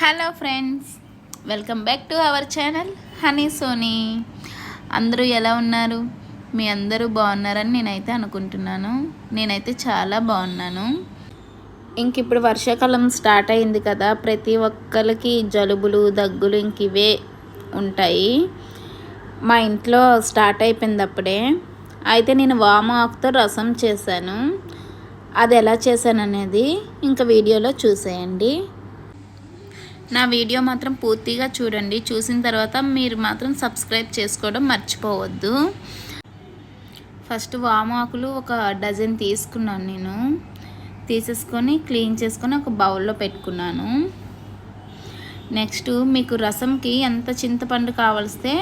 Hello friends welcome back to our channel Honey Sony. అందరూ ఎలా ఉన్నారు? మీ అందరూ బాగున్నారని నేనైతే అనుకుంటున్నాను. నేనైతే చాలా బాగున్నాను. ఇంక ఇప్పుడు వర్షాకాలం స్టార్ట్ అయింది కదా ప్రతి ఒక్కరికి జలుబులు దగ్గులు ఇంక ఇవే ఉంటాయి. మా ఇంట్లో స్టార్ట్ అయిపోయింది అప్పుడే అయితే నేను వామ్ ఆఫ్తో రసం చేశాను. అది ఎలా చేశాను అనేది ఇంకా వీడియోలో చూసేయండి. నా వీడియో మాత్రం పూర్తిగా చూడండి. చూసిన తర్వాత మీరు మాత్రం సబ్స్క్రైబ్ చేసుకోవడం మర్చిపోవద్దు. ఫస్ట్ వామాకులు ఒక డజన్ తీసుకున్నాను నేను. తీసేసుకొని క్లీన్ చేసుకొని ఒక బౌల్లో పెట్టుకున్నాను. నెక్స్ట్ మీకు రసంకి ఎంత చింతపండు కావలిస్తే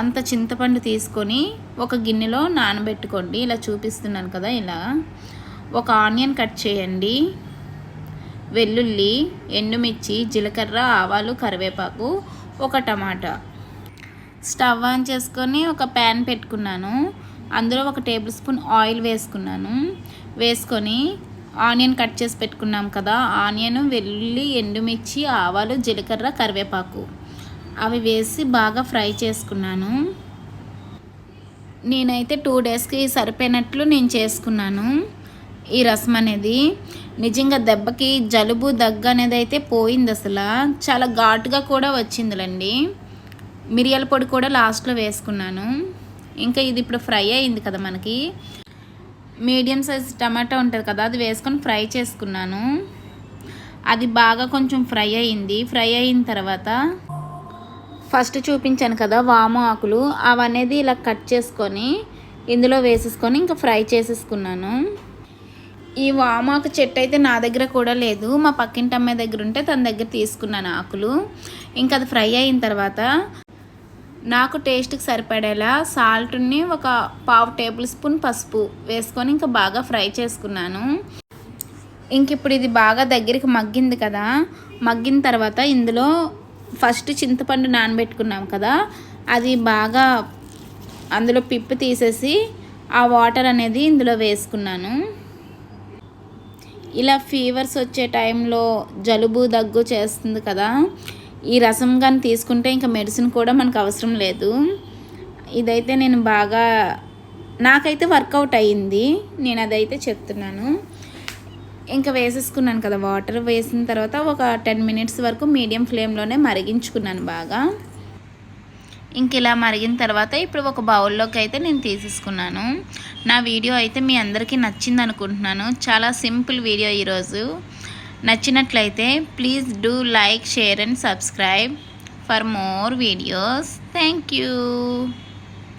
అంత చింతపండు తీసుకొని ఒక గిన్నెలో నానబెట్టుకోండి. ఇలా చూపిస్తున్నాను కదా ఇలా. ఒక ఆనియన్ కట్ చేయండి. వెల్లుల్లి ఎండుమిర్చి జీలకర్ర ఆవాలు కరివేపాకు ఒక టమాటా. స్టవ్ ఆన్ చేసుకొని ఒక ప్యాన్ పెట్టుకున్నాను. అందులో ఒక టేబుల్ స్పూన్ ఆయిల్ వేసుకున్నాను. వేసుకొని ఆనియన్ కట్ చేసి పెట్టుకున్నాం కదా ఆనియన్ వెల్లుల్లి ఎండుమిర్చి ఆవాలు జీలకర్ర కరివేపాకు. అవి వేసి బాగా ఫ్రై చేసుకున్నాను. నేనైతే టూ డేస్కి సరిపోయినట్లు నేను చేసుకున్నాను ఈ రసం అనేది. నిజంగా దెబ్బకి జలుబు దగ్గు అనేది అయితే పోయింది అసలు చాలా ఘాటుగా కూడా వచ్చిందిలండి. మిరియాల పొడి కూడా లాస్ట్లో వేసుకున్నాను. ఇంకా ఇది ఇప్పుడు ఫ్రై అయింది కదా మనకి. మీడియం సైజ్ టమాటా ఉంటుంది కదా అది వేసుకొని ఫ్రై చేసుకున్నాను. అది బాగా కొంచెం ఫ్రై అయింది. ఫ్రై అయిన తర్వాత ఫస్ట్ చూపించాను కదా వాము ఆకులు. అవనేది ఇలా కట్ చేసుకొని ఇందులో వేసేసుకొని ఇంకా ఫ్రై చేసేసుకున్నాను. ఈ వామాకు చెట్టు అయితే నా దగ్గర కూడా లేదు. మా పక్కింటి అమ్మాయి దగ్గర ఉంటే తన దగ్గర తీసుకున్నాను ఆకులు. ఇంకా అది ఫ్రై అయిన తర్వాత నాకు టేస్ట్కి సరిపడేలా సాల్ట్ని ఒక పావు టేబుల్ స్పూన్ పసుపు వేసుకొని ఇంకా బాగా ఫ్రై చేసుకున్నాను. ఇంక ఇప్పుడు ఇది బాగా దగ్గరికి మగ్గింది కదా. మగ్గిన తర్వాత ఇందులో ఫస్ట్ చింతపండు నానబెట్టుకున్నాం కదా. అది బాగా అందులో పిప్పి తీసేసి ఆ వాటర్ అనేది ఇందులో వేసుకున్నాను. ఇలా ఫీవర్స్ వచ్చే టైంలో జలుబు దగ్గు చేస్తుంది కదా. ఈ రసం కానీ తీసుకుంటే ఇంకా మెడిసిన్ కూడా మనకు అవసరం లేదు. ఇదైతే నేను బాగా నాకైతే వర్కౌట్ అయ్యింది. నేను అదైతే చెప్తున్నాను. ఇంకా వేసేసుకున్నాను కదా వాటర్ వేసిన తర్వాత ఒక టెన్ మినిట్స్ వరకు మీడియం ఫ్లేమ్లోనే మరిగించుకున్నాను బాగా. ఇంక ఇలా మరిగిన తర్వాత ఇప్పుడు ఒక బౌల్లోకి అయితే నేను తీసేసుకున్నాను. నా వీడియో అయితే మీ అందరికీ నచ్చింది అనుకుంటున్నాను. చాలా సింపుల్ వీడియో ఈరోజు. నచ్చినట్లయితే please do like share and subscribe for more videos. Thank you.